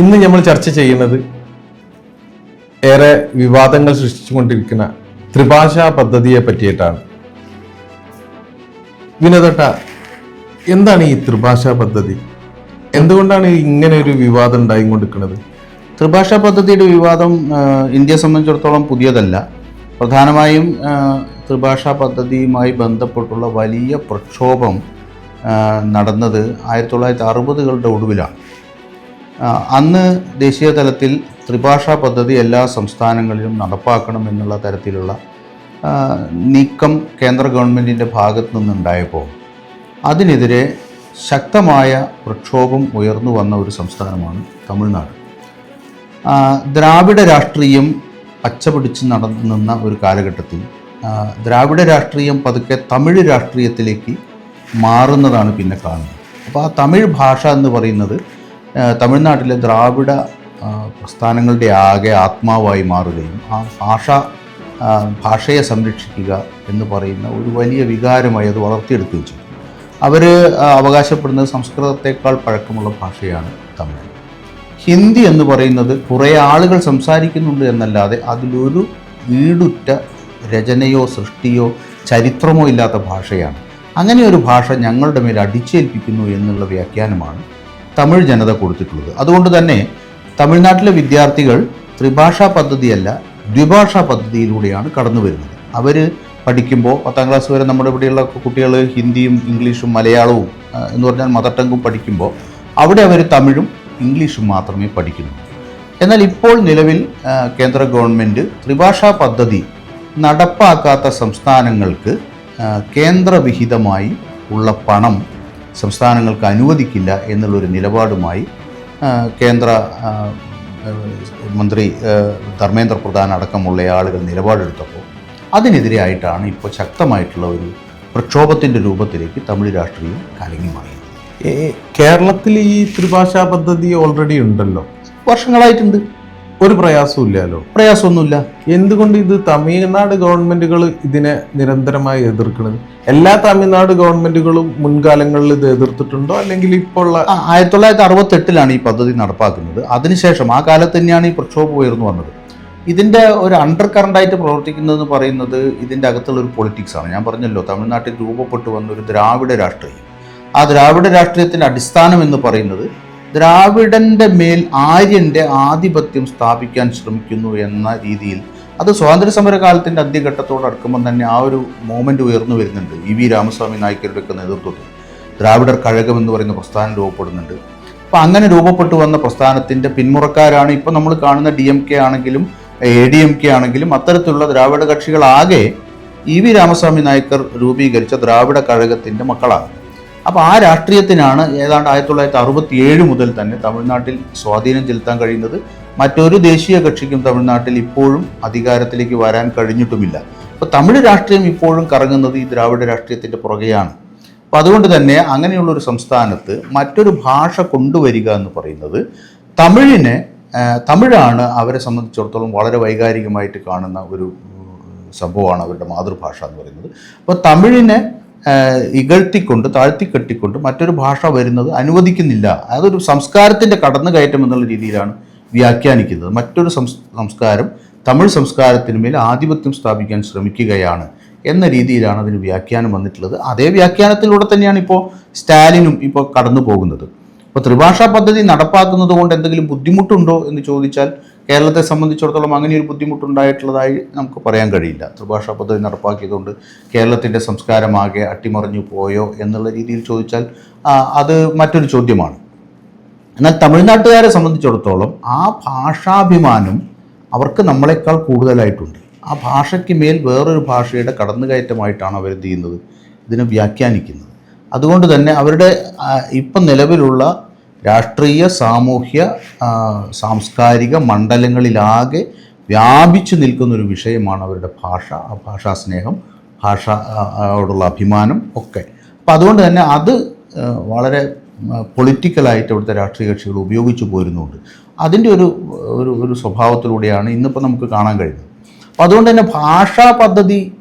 ഇന്ന് നമ്മൾ ചർച്ച ചെയ്യുന്നത് ഏറെ വിവാദങ്ങൾ സൃഷ്ടിച്ചുകൊണ്ടിരിക്കുന്ന ത്രിഭാഷാ പദ്ധതിയെ പറ്റിയിട്ടാണ്. വിനോദട്ട എന്താണ് ഈ ത്രിഭാഷാ പദ്ധതി? എന്തുകൊണ്ടാണ് ഇങ്ങനെ ഒരു വിവാദം ഉണ്ടായിക്കൊണ്ടിരിക്കുന്നത്? ത്രിഭാഷാ പദ്ധതിയുടെ വിവാദം ഇന്ത്യയെ സംബന്ധിച്ചിടത്തോളം പുതിയതല്ല. പ്രധാനമായും ത്രിഭാഷാ പദ്ധതിയുമായി ബന്ധപ്പെട്ടുള്ള വലിയ പ്രക്ഷോഭം നടന്നത് ആയിരത്തി തൊള്ളായിരത്തി അറുപതുകളുടെ ഒടുവിലാണ് അന്ന് ദേശീയ തലത്തിൽ ത്രിഭാഷാ പദ്ധതി എല്ലാ സംസ്ഥാനങ്ങളിലും നടപ്പാക്കണം എന്നുള്ള തരത്തിലുള്ള നീക്കം കേന്ദ്ര ഗവൺമെന്റിന്റെ ഭാഗത്തു നിന്നുണ്ടായപ്പോൾ അതിനെതിരെ ശക്തമായ പ്രക്ഷോഭം ഉയർന്നു വന്ന ഒരു സംസ്ഥാനമാണ് തമിഴ്നാട്. ദ്രാവിഡ രാഷ്ട്രീയം പച്ചപിടിച്ച് നടന്നു നിന്ന ഒരു കാലഘട്ടത്തിൽ ദ്രാവിഡ രാഷ്ട്രീയം പതുക്കെ തമിഴ് രാഷ്ട്രീയത്തിലേക്ക് മാറുന്നതാണ് പിന്നെ കാണുന്നത്. അപ്പോൾ ആ തമിഴ് ഭാഷ എന്ന് പറയുന്നത് തമിഴ്നാട്ടിലെ ദ്രാവിഡ പ്രസ്ഥാനങ്ങളുടെ ആകെ ആത്മാവായി മാറുകയും ആ ഭാഷ ഭാഷയെ സംരക്ഷിക്കുക എന്ന് പറയുന്ന ഒരു വലിയ വികാരമായി അത് വളർത്തിയെടുക്കുകയും ചെയ്തു. അവർ അവകാശപ്പെടുന്നത് സംസ്കൃതത്തെക്കാൾ പഴക്കമുള്ള ഭാഷയാണ് തമിഴ്. ഹിന്ദി എന്ന് പറയുന്നത് കുറേ ആളുകൾ സംസാരിക്കുന്നുണ്ട് എന്നല്ലാതെ അതിലൊരു വീടുറ്റ രചനയോ സൃഷ്ടിയോ ചരിത്രമോ ഇല്ലാത്ത ഭാഷയാണ്. അങ്ങനെ ഒരു ഭാഷ ഞങ്ങളുടെ മേൽ അടിച്ചേൽപ്പിക്കുന്നു എന്നുള്ള വ്യാഖ്യാനമാണ് തമിഴ് ജനത കൊടുത്തിട്ടുള്ളത്. അതുകൊണ്ട് തന്നെ തമിഴ്നാട്ടിലെ വിദ്യാർത്ഥികൾ ത്രിഭാഷാ പദ്ധതിയല്ല ദ്വിഭാഷാ പദ്ധതിയിലൂടെയാണ് കടന്നു വരുന്നത്. അവർ പഠിക്കുമ്പോൾ പത്താം ക്ലാസ് വരെ നമ്മുടെ ഇവിടെയുള്ള കുട്ടികൾ ഹിന്ദിയും ഇംഗ്ലീഷും മലയാളവും എന്ന് പറഞ്ഞാൽ മദർ ടങ്ങും പഠിക്കുമ്പോൾ അവിടെ അവർ തമിഴും ഇംഗ്ലീഷും മാത്രമേ പഠിക്കുന്നുള്ളൂ. എന്നാൽ ഇപ്പോൾ നിലവിൽ കേന്ദ്ര ഗവൺമെന്റ് ത്രിഭാഷാ പദ്ധതി നടപ്പാക്കാത്ത സംസ്ഥാനങ്ങൾക്ക് കേന്ദ്രവിഹിതമായി ഉള്ള പണം സംസ്ഥാനങ്ങൾക്ക് അനുവദിക്കില്ല എന്നുള്ളൊരു നിലപാടുമായി കേന്ദ്ര മന്ത്രി ധർമ്മേന്ദ്ര പ്രധാൻ അടക്കമുള്ള ആളുകൾ നിലപാടെടുത്തപ്പോൾ അതിനെതിരെയായിട്ടാണ് ഇപ്പോൾ ശക്തമായിട്ടുള്ള ഒരു പ്രക്ഷോഭത്തിന്റെ രൂപത്തിലേക്ക് തമിഴ് രാഷ്ട്രീയം കലങ്ങി മാറിയത് കേരളത്തിൽ ഈ ത്രിഭാഷാ പദ്ധതി ഓൾറെഡി ഉണ്ടല്ലോ. വർഷങ്ങളായിട്ടുണ്ട്. ഒരു പ്രയാസവും ഇല്ലല്ലോ. പ്രയാസമൊന്നുമില്ല. എന്തുകൊണ്ട് ഇത് തമിഴ്നാട് ഗവൺമെന്റുകൾ ഇതിനെ നിരന്തരമായി എതിർക്കുന്നത് എല്ലാ തമിഴ്നാട് ഗവൺമെന്റുകളും മുൻകാലങ്ങളിൽ ഇത് എതിർത്തിട്ടുണ്ടോ? അല്ലെങ്കിൽ ഇപ്പോൾ ഉള്ള ആയിരത്തി തൊള്ളായിരത്തി അറുപത്തെട്ടിലാണ് ഈ പദ്ധതി നടപ്പാക്കുന്നത്. അതിനുശേഷം ആ കാലത്ത് തന്നെയാണ് ഈ പ്രക്ഷോഭം ഉയർന്നു വന്നത്. ഇതിന്റെ ഒരു അണ്ടർ കറണ്ടായിട്ട് പ്രവർത്തിക്കുന്നതെന്ന് പറയുന്നത് ഇതിന്റെ അകത്തുള്ള ഒരു പൊളിറ്റിക്സ് ആണ്. ഞാൻ പറഞ്ഞല്ലോ തമിഴ്നാട്ടിൽ രൂപപ്പെട്ടു വന്ന ഒരു ദ്രാവിഡ രാഷ്ട്രീയം. ആ ദ്രാവിഡ രാഷ്ട്രീയത്തിന്റെ അടിസ്ഥാനം എന്ന് പറയുന്നത് ദ്രാവിഡന്റെ മേൽ ആര്യന്റെ ആധിപത്യം സ്ഥാപിക്കാൻ ശ്രമിക്കുന്നു എന്ന രീതിയിൽ അത് സ്വാതന്ത്ര്യ സമരകാലത്തിന്റെ അന്ത്യഘട്ടത്തോട് അടുക്കുമ്പോൾ തന്നെ ആ ഒരു മൂമെന്റ് ഉയർന്നു വരുന്നുണ്ട്. ഇ വി രാമസ്വാമി നായ്ക്കരുടെയൊക്കെ നേതൃത്വത്തിൽ. ദ്രാവിഡർ കഴകം എന്ന് പറയുന്ന പ്രസ്ഥാനം രൂപപ്പെടുന്നുണ്ട്. അപ്പോൾ അങ്ങനെ രൂപപ്പെട്ടു വന്ന പ്രസ്ഥാനത്തിന്റെ പിന്മുറക്കാരാണ് ഇപ്പോൾ നമ്മൾ കാണുന്ന ഡി എം കെ ആണെങ്കിലും എ ഡി എം കെ ആണെങ്കിലും അത്തരത്തിലുള്ള ദ്രാവിഡ കക്ഷികളാകെ ഇ വി രാമസ്വാമി നായ്ക്കർ രൂപീകരിച്ച ദ്രാവിഡ കഴകത്തിന്റെ മക്കളാണ്. അപ്പോൾ ആ രാഷ്ട്രീയത്തിനാണ് ഏതാണ്ട് ആയിരത്തി തൊള്ളായിരത്തി അറുപത്തി ഏഴ് മുതൽ തന്നെ തമിഴ്നാട്ടിൽ സ്വാധീനം ചെലുത്താൻ കഴിയുന്നത്. മറ്റൊരു ദേശീയ കക്ഷിക്കും തമിഴ്നാട്ടിൽ ഇപ്പോഴും അധികാരത്തിലേക്ക് വരാൻ കഴിഞ്ഞിട്ടുമില്ല. അപ്പോൾ തമിഴ് രാഷ്ട്രീയം ഇപ്പോഴും കറങ്ങുന്നത് ഈ ദ്രാവിഡ രാഷ്ട്രീയത്തിന്റെ പുറകെയാണ്. അപ്പോൾ അതുകൊണ്ട് തന്നെ അങ്ങനെയുള്ള ഒരു സംസ്ഥാനത്ത് മറ്റൊരു ഭാഷ കൊണ്ടുവരിക എന്ന് പറയുന്നത് തമിഴിനെ തമിഴാണ് അവരെ സംബന്ധിച്ചിടത്തോളം വളരെ വൈകാരികമായിട്ട് കാണുന്ന ഒരു സംഭവമാണ് അവരുടെ മാതൃഭാഷ എന്ന് പറയുന്നത്. അപ്പോൾ തമിഴിനെ ഇകഴ്ത്തിക്കൊണ്ട് താഴ്ത്തിക്കെട്ടിക്കൊണ്ട് മറ്റൊരു ഭാഷ വരുന്നത് അനുവദിക്കുന്നില്ല. അതൊരു സംസ്കാരത്തിന്റെ കടന്നുകയറ്റം എന്നുള്ള രീതിയിലാണ് വ്യാഖ്യാനിക്കുന്നത്. മറ്റൊരു സംസ്കാരം തമിഴ് സംസ്കാരത്തിന് മേൽ ആധിപത്യം സ്ഥാപിക്കാൻ ശ്രമിക്കുകയാണ് എന്ന രീതിയിലാണ് അതിന് വ്യാഖ്യാനം വന്നിട്ടുള്ളത്. അതേ വ്യാഖ്യാനത്തിലൂടെ തന്നെയാണ് ഇപ്പോൾ സ്റ്റാലിനും ഇപ്പോൾ കടന്നു പോകുന്നത് ഇപ്പോൾ ത്രിഭാഷാ പദ്ധതി നടപ്പാക്കുന്നത് കൊണ്ട് എന്തെങ്കിലും ബുദ്ധിമുട്ടുണ്ടോ എന്ന് ചോദിച്ചാൽ കേരളത്തെ സംബന്ധിച്ചിടത്തോളം അങ്ങനെ ഒരു ബുദ്ധിമുട്ടുണ്ടായിട്ടുള്ളതായി നമുക്ക് പറയാൻ കഴിയില്ല. ത്രിഭാഷാ പദ്ധതി നടപ്പാക്കിയതുകൊണ്ട് കേരളത്തിന്റെ സംസ്കാരമാകെ അട്ടിമറിഞ്ഞു പോയോ എന്നുള്ള രീതിയിൽ ചോദിച്ചാൽ അത് മറ്റൊരു ചോദ്യമാണ്. എന്നാൽ തമിഴ്നാട്ടുകാരെ സംബന്ധിച്ചിടത്തോളം ആ ഭാഷാഭിമാനം അവർക്ക് നമ്മളെക്കാൾ കൂടുതലായിട്ടുണ്ട്. ആ ഭാഷയ്ക്ക് മേൽ വേറൊരു ഭാഷയുടെ കടന്നുകയറ്റമായിട്ടാണ് അവരെന്ത് ചെയ്യുന്നത്? ഇതിനെ വ്യാഖ്യാനിക്കുന്നത്. അതുകൊണ്ട് തന്നെ അവരുടെ ഇപ്പം നിലവിലുള്ള രാഷ്ട്രീയ സാമൂഹ്യ സാംസ്കാരിക മണ്ഡലങ്ങളിലാകെ വ്യാപിച്ചു നിൽക്കുന്ന ഒരു വിഷയമാണ് അവരുടെ ഭാഷ ആ ഭാഷാ സ്നേഹം ഭാഷയോടുള്ള അഭിമാനം ഒക്കെ. അപ്പം അതുകൊണ്ട് തന്നെ അത് വളരെ പൊളിറ്റിക്കലായിട്ട് ഇവിടുത്തെ രാഷ്ട്രീയ കക്ഷികൾ ഉപയോഗിച്ചു പോരുന്നുണ്ട്. അതിന്റെ ഒരു ഒരു ഒരു സ്വഭാവത്തിലൂടെയാണ് ഇന്നിപ്പോൾ നമുക്ക് കാണാൻ കഴിയുന്നത്. അപ്പോൾ അതുകൊണ്ട് തന്നെ ഭാഷാ പദ്ധതി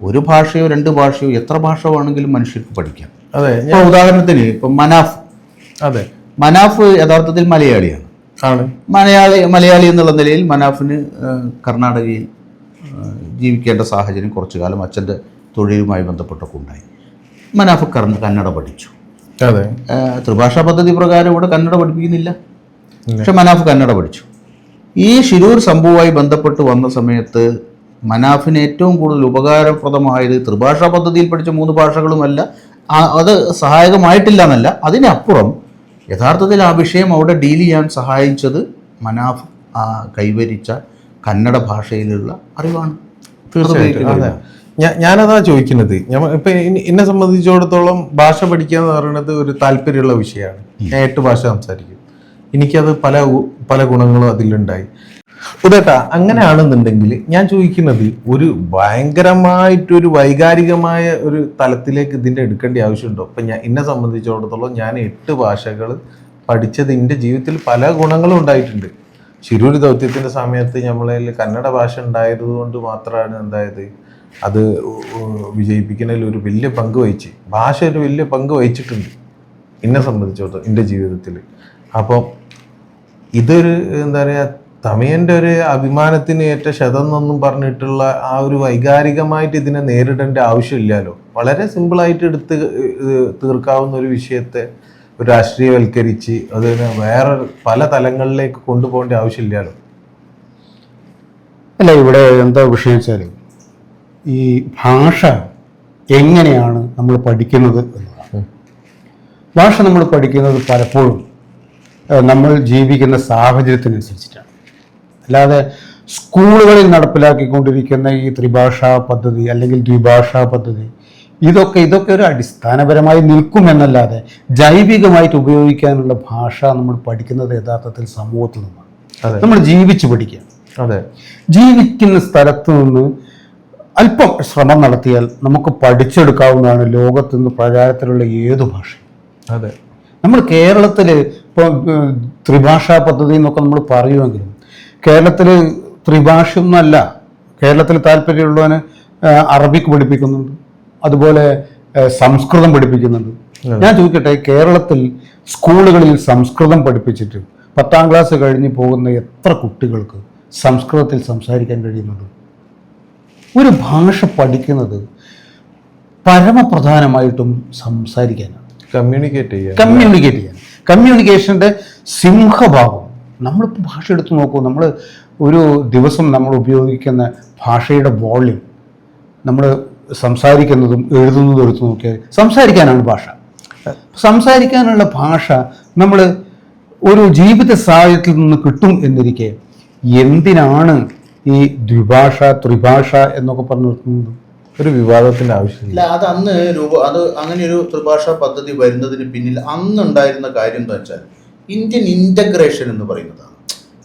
ഒരു ഭാഷയോ രണ്ട് ഭാഷയോ എത്ര ഭാഷ വേണമെങ്കിലും മനുഷ്യർക്ക് പഠിക്കാം. അതെ ഇപ്പോൾ ഉദാഹരണത്തിന് ഇപ്പം മനാഫ്. അതെ. മനാഫ് യഥാർത്ഥത്തിൽ മലയാളിയാണ്. മലയാളി മലയാളി എന്നുള്ള നിലയിൽ മനാഫിന് കർണാടകയിൽ ജീവിക്കേണ്ട സാഹചര്യം കുറച്ചു കാലം അച്ഛന്റെ തൊഴിലുമായി ബന്ധപ്പെട്ടൊക്കെ ഉണ്ടായി. മനാഫ് കർണ കന്നഡ പഠിച്ചു. അതെ. ത്രിഭാഷാ പദ്ധതി പ്രകാരം ഇവിടെ കന്നഡ പഠിപ്പിക്കുന്നില്ല. പക്ഷെ മനാഫ് കന്നഡ പഠിച്ചു. ഈ ഷിരൂർ സംഭവമായി ബന്ധപ്പെട്ട് വന്ന സമയത്ത് മനാഫിന് ഏറ്റവും കൂടുതൽ ഉപകാരപ്രദമായത് ത്രിഭാഷാ പദ്ധതിയിൽ പഠിച്ച മൂന്ന് ഭാഷകളുമല്ല അത് സഹായകമായിട്ടില്ല എന്നല്ല. അതിനപ്പുറം യഥാർത്ഥത്തിൽ ആ വിഷയം അവിടെ ഡീൽ ചെയ്യാൻ സഹായിച്ചത് മനാഫ് കൈവരിച്ച കന്നഡ ഭാഷയിലുള്ള അറിവാണ്. തീർച്ചയായിട്ടും. അതെ. ഞാ- ഞാനതാ ചോദിക്കുന്നത്. ഞാൻ ഇപ്പൊ എന്നെ സംബന്ധിച്ചിടത്തോളം ഭാഷ പഠിക്കുക എന്ന് പറയുന്നത് ഒരു താല്പര്യമുള്ള വിഷയമാണ്. ഞാൻ എട്ട് ഭാഷ സംസാരിക്കും. എനിക്കത് പല പല ഗുണങ്ങളും അതിലുണ്ടായി. ഉദേട്ടാ അങ്ങനെയാണെന്നുണ്ടെങ്കിൽ ഞാൻ ചോദിക്കുന്നത് ഒരു ഭയങ്കരമായിട്ടൊരു വൈകാരികമായ ഒരു തലത്തിലേക്ക് ഇതിന്റെ എടുക്കേണ്ട ആവശ്യമുണ്ടോ? ഇപ്പൊ ഞാൻ എന്നെ സംബന്ധിച്ചിടത്തോളം ഞാൻ എട്ട് ഭാഷകൾ പഠിച്ചത് എന്റെ ജീവിതത്തിൽ പല ഗുണങ്ങളും ഉണ്ടായിട്ടുണ്ട്. ശിരൂർ ദൗത്യത്തിന്റെ സമയത്ത് നമ്മളതിൽ കന്നഡ ഭാഷ ഉണ്ടായതുകൊണ്ട് മാത്രമാണ് എന്തായത്? അത് വിജയിപ്പിക്കുന്നതിൽ ഒരു വലിയ പങ്ക് വഹിച്ച്. ഭാഷ ഒരു വലിയ പങ്ക് വഹിച്ചിട്ടുണ്ട് എന്നെ സംബന്ധിച്ചിടത്തോളം എന്റെ ജീവിതത്തിൽ. അപ്പം ഇതൊരു എന്താ പറയുക തമിയന്റെ ഒരു അഭിമാനത്തിന് ഏറ്റ എന്നൊന്നും പറഞ്ഞിട്ടുള്ള ആ ഒരു വൈകാരികമായിട്ട് ഇതിനെ നേരിടേണ്ട ആവശ്യമില്ലല്ലോ. വളരെ സിമ്പിളായിട്ട് എടുത്ത് തീർക്കാവുന്ന ഒരു വിഷയത്തെ ഒരു രാഷ്ട്രീയവൽക്കരിച്ച് അതിനെ വേറെ പല തലങ്ങളിലേക്ക് കൊണ്ടുപോകേണ്ട ആവശ്യമില്ലല്ലോ. അല്ല ഇവിടെ എന്താ വിഷയം വെച്ചാൽ ഈ ഭാഷ എങ്ങനെയാണ് നമ്മൾ പഠിക്കുന്നത് എന്നതാണ്. ഭാഷ നമ്മൾ പഠിക്കുന്നത് പലപ്പോഴും നമ്മൾ ജീവിക്കുന്ന സാഹചര്യത്തിനനുസരിച്ചിട്ടാണ്. അല്ലാതെ സ്കൂളുകളിൽ നടപ്പിലാക്കിക്കൊണ്ടിരിക്കുന്ന ഈ ത്രിഭാഷാ പദ്ധതി അല്ലെങ്കിൽ ദ്വിഭാഷാ പദ്ധതി ഇതൊക്കെ ഇതൊക്കെ ഒരു അടിസ്ഥാനപരമായി നിൽക്കുമെന്നല്ലാതെ ജൈവികമായിട്ട് ഉപയോഗിക്കാനുള്ള ഭാഷ നമ്മൾ പഠിക്കുന്നത് യഥാർത്ഥത്തിൽ സമൂഹത്തിൽ നിന്നാണ്. നമ്മൾ ജീവിച്ച് പഠിക്കുക. അതെ. ജീവിക്കുന്ന സ്ഥലത്ത് നിന്ന് അല്പം ശ്രമം നടത്തിയാൽ നമുക്ക് പഠിച്ചെടുക്കാവുന്നതാണ് ലോകത്ത് നിന്ന് പ്രചാരത്തിലുള്ള ഏതു ഭാഷ അതെ. നമ്മൾ കേരളത്തിൽ ഇപ്പോൾ ത്രിഭാഷാ പദ്ധതി എന്നൊക്കെ നമ്മൾ പറയുമെങ്കിലും കേരളത്തിൽ ത്രിഭാഷയൊന്നുമല്ല. കേരളത്തിൽ താല്പര്യമുള്ളവന് അറബിക്ക് അറബിക് പഠിപ്പിക്കുന്നുണ്ട്. അതുപോലെ സംസ്കൃതം പഠിപ്പിക്കുന്നുണ്ട്. ഞാൻ ചോദിക്കട്ടെ കേരളത്തിൽ സ്കൂളുകളിൽ സംസ്കൃതം പഠിപ്പിച്ചിട്ട് പത്താം ക്ലാസ് കഴിഞ്ഞ് പോകുന്ന എത്ര കുട്ടികൾക്ക് സംസ്കൃതത്തിൽ സംസാരിക്കാൻ കഴിയുന്നുണ്ട് ഒരു ഭാഷ പഠിക്കുന്നത് പരമപ്രധാനമായിട്ടും സംസാരിക്കാനാണ്. കമ്മ്യൂണിക്കേറ്റ് ചെയ്യാൻ. കമ്മ്യൂണിക്കേറ്റ് ചെയ്യാൻ. കമ്മ്യൂണിക്കേഷന്റെ സിംഹഭാഗം നമ്മളിപ്പോൾ ഭാഷ എടുത്ത് നോക്കൂ. നമ്മൾ ഒരു ദിവസം നമ്മൾ ഉപയോഗിക്കുന്ന ഭാഷയുടെ വോള്യം നമ്മൾ സംസാരിക്കുന്നതും എഴുതുന്നതും എടുത്ത് നോക്കിയാൽ സംസാരിക്കാനാണ് ഭാഷ. സംസാരിക്കാനുള്ള ഭാഷ നമ്മൾ ഒരു ജീവിത സാഹചര്യത്തിൽ നിന്ന് കിട്ടും എന്നിരിക്കെ എന്തിനാണ് ഈ ദ്വിഭാഷ ത്രിഭാഷ എന്നൊക്കെ പറഞ്ഞു നിർത്തുന്നത് ഒരു വിവാദത്തിന്റെ ആവശ്യമില്ല. അത് അന്ന് രൂപ അത് അങ്ങനെ ഒരു ത്രിഭാഷ പദ്ധതി വരുന്നതിന് പിന്നിൽ അന്നുണ്ടായിരുന്ന കാര്യം എന്താ വെച്ചാൽ ഇന്ത്യൻ ഇന്റഗ്രേഷൻ എന്ന് പറയുന്നതാണ്.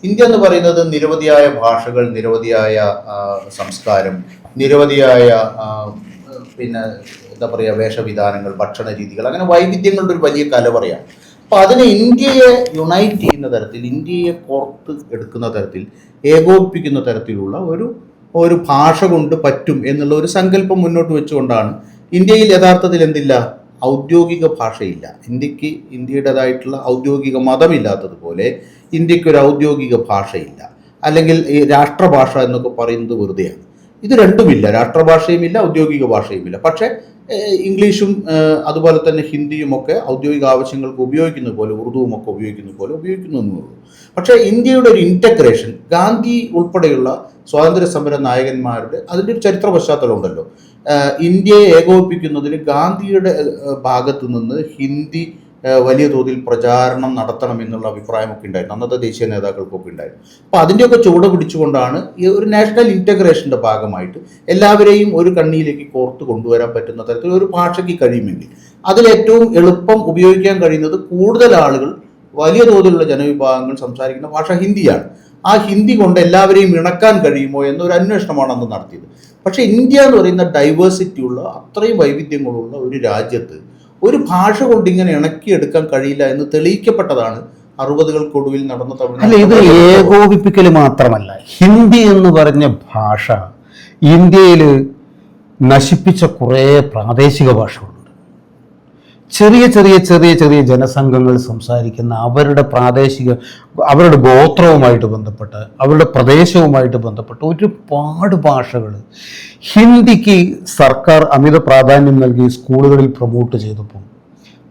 ഇന്ത്യ എന്ന് പറയുന്നത് നിരവധിയായ ഭാഷകൾ നിരവധിയായ സംസ്കാരം നിരവധിയായ പിന്നെ എന്താ പറയുക വേഷവിധാനങ്ങൾ ഭക്ഷണ രീതികൾ അങ്ങനെ വൈവിധ്യങ്ങളുടെ ഒരു വലിയ കലവറയാണ്. അപ്പോൾ അതിനെ ഇന്ത്യയെ യുണൈറ്റ് ചെയ്യുന്ന തരത്തിൽ ഇന്ത്യയെ പുറത്ത് എടുക്കുന്ന തരത്തിൽ ഏകോപിപ്പിക്കുന്ന തരത്തിലുള്ള ഒരു ഒരു ഭാഷ കൊണ്ട് പറ്റും എന്നുള്ള ഒരു സങ്കല്പം മുന്നോട്ട് വെച്ചുകൊണ്ടാണ് ഇന്ത്യയിൽ യഥാർത്ഥത്തിൽ എന്തില്ല ഔദ്യോഗിക ഭാഷയില്ല. ഇന്ത്യയ്ക്ക് ഇന്ത്യയുടേതായിട്ടുള്ള ഔദ്യോഗിക മതമില്ലാത്തതുപോലെ ഇന്ത്യയ്ക്ക് ഒരു ഔദ്യോഗിക ഭാഷയില്ല. അല്ലെങ്കിൽ ഈ രാഷ്ട്രഭാഷ എന്നൊക്കെ പറയുന്നത് വെറുതെയാണ്. ഇത് രണ്ടുമില്ല. രാഷ്ട്രഭാഷയുമില്ല ഔദ്യോഗിക ഭാഷയുമില്ല. പക്ഷേ ഇംഗ്ലീഷും അതുപോലെ തന്നെ ഹിന്ദിയും ഒക്കെ ഔദ്യോഗിക ആവശ്യങ്ങൾക്ക് ഉപയോഗിക്കുന്ന പോലെ ഉറുദുവും ഒക്കെ ഉപയോഗിക്കുന്ന പോലെ ഉപയോഗിക്കുന്നു എന്നേ ഉള്ളൂ. പക്ഷേ ഇന്ത്യയുടെ ഒരു ഇന്റഗ്രേഷൻ ഗാന്ധി ഉൾപ്പെടെയുള്ള സ്വാതന്ത്ര്യ സമര നായകന്മാരുടെ അതിന്റെ ഒരു ചരിത്ര പശ്ചാത്തലം ഉണ്ടല്ലോ ഇന്ത്യയെ ഏകോപിപ്പിക്കുന്നതിന് ഗാന്ധിയുടെ ഭാഗത്തു നിന്ന് ഹിന്ദി വലിയ തോതിൽ പ്രചാരണം നടത്തണം എന്നുള്ള അഭിപ്രായമൊക്കെ ഉണ്ടായിരുന്നു. അന്നത്തെ ദേശീയ നേതാക്കൾക്കൊക്കെ ഉണ്ടായിരുന്നു. അപ്പോൾ അതിന്റെയൊക്കെ ചുവട് പിടിച്ചുകൊണ്ടാണ് ഈ ഒരു നാഷണൽ ഇന്റഗ്രേഷന്റെ ഭാഗമായിട്ട് എല്ലാവരെയും ഒരു കണ്ണിയിലേക്ക് കോർത്ത് കൊണ്ടുവരാൻ പറ്റുന്ന തരത്തിൽ ഒരു ഭാഷയ്ക്ക് കഴിയുമെങ്കിൽ അതിലേറ്റവും എളുപ്പം ഉപയോഗിക്കാൻ കഴിയുന്നത് കൂടുതൽ ആളുകൾ വലിയ തോതിലുള്ള ജനവിഭാഗങ്ങൾ സംസാരിക്കുന്ന ഭാഷ ഹിന്ദിയാണ്. ആ ഹിന്ദി കൊണ്ട് എല്ലാവരെയും ഇണക്കാൻ കഴിയുമോ എന്നൊരു അന്വേഷണമാണ് അന്ന് നടത്തിയത്. പക്ഷേ ഇന്ത്യ എന്ന് പറയുന്ന ഡൈവേഴ്സിറ്റി ഉള്ള അത്രയും വൈവിധ്യങ്ങളുള്ള ഒരു രാജ്യത്ത് ഒരു ഭാഷ കൊണ്ട് ഇങ്ങനെ ഇണക്കിയെടുക്കാൻ കഴിയില്ല എന്ന് തെളിയിക്കപ്പെട്ടതാണ് അറുപതുകൾക്കൊടുവിൽ നടന്ന അല്ല ഇത് ഏകോപിപ്പിക്കൽ മാത്രമല്ല. ഹിന്ദി എന്ന് പറഞ്ഞ ഭാഷ ഇന്ത്യയിൽ നശിപ്പിച്ച കുറേ പ്രാദേശിക ഭാഷകളുണ്ട്. ചെറിയ ചെറിയ ചെറിയ ചെറിയ ജനസംഘങ്ങൾ സംസാരിക്കുന്ന അവരുടെ പ്രാദേശിക അവരുടെ ഗോത്രവുമായിട്ട് ബന്ധപ്പെട്ട് അവരുടെ പ്രദേശവുമായിട്ട് ബന്ധപ്പെട്ട് ഒരുപാട് ഭാഷകൾ ഹിന്ദിക്ക് സർക്കാർ അമിത പ്രാധാന്യം നൽകി സ്കൂളുകളിൽ പ്രൊമോട്ട് ചെയ്തപ്പോൾ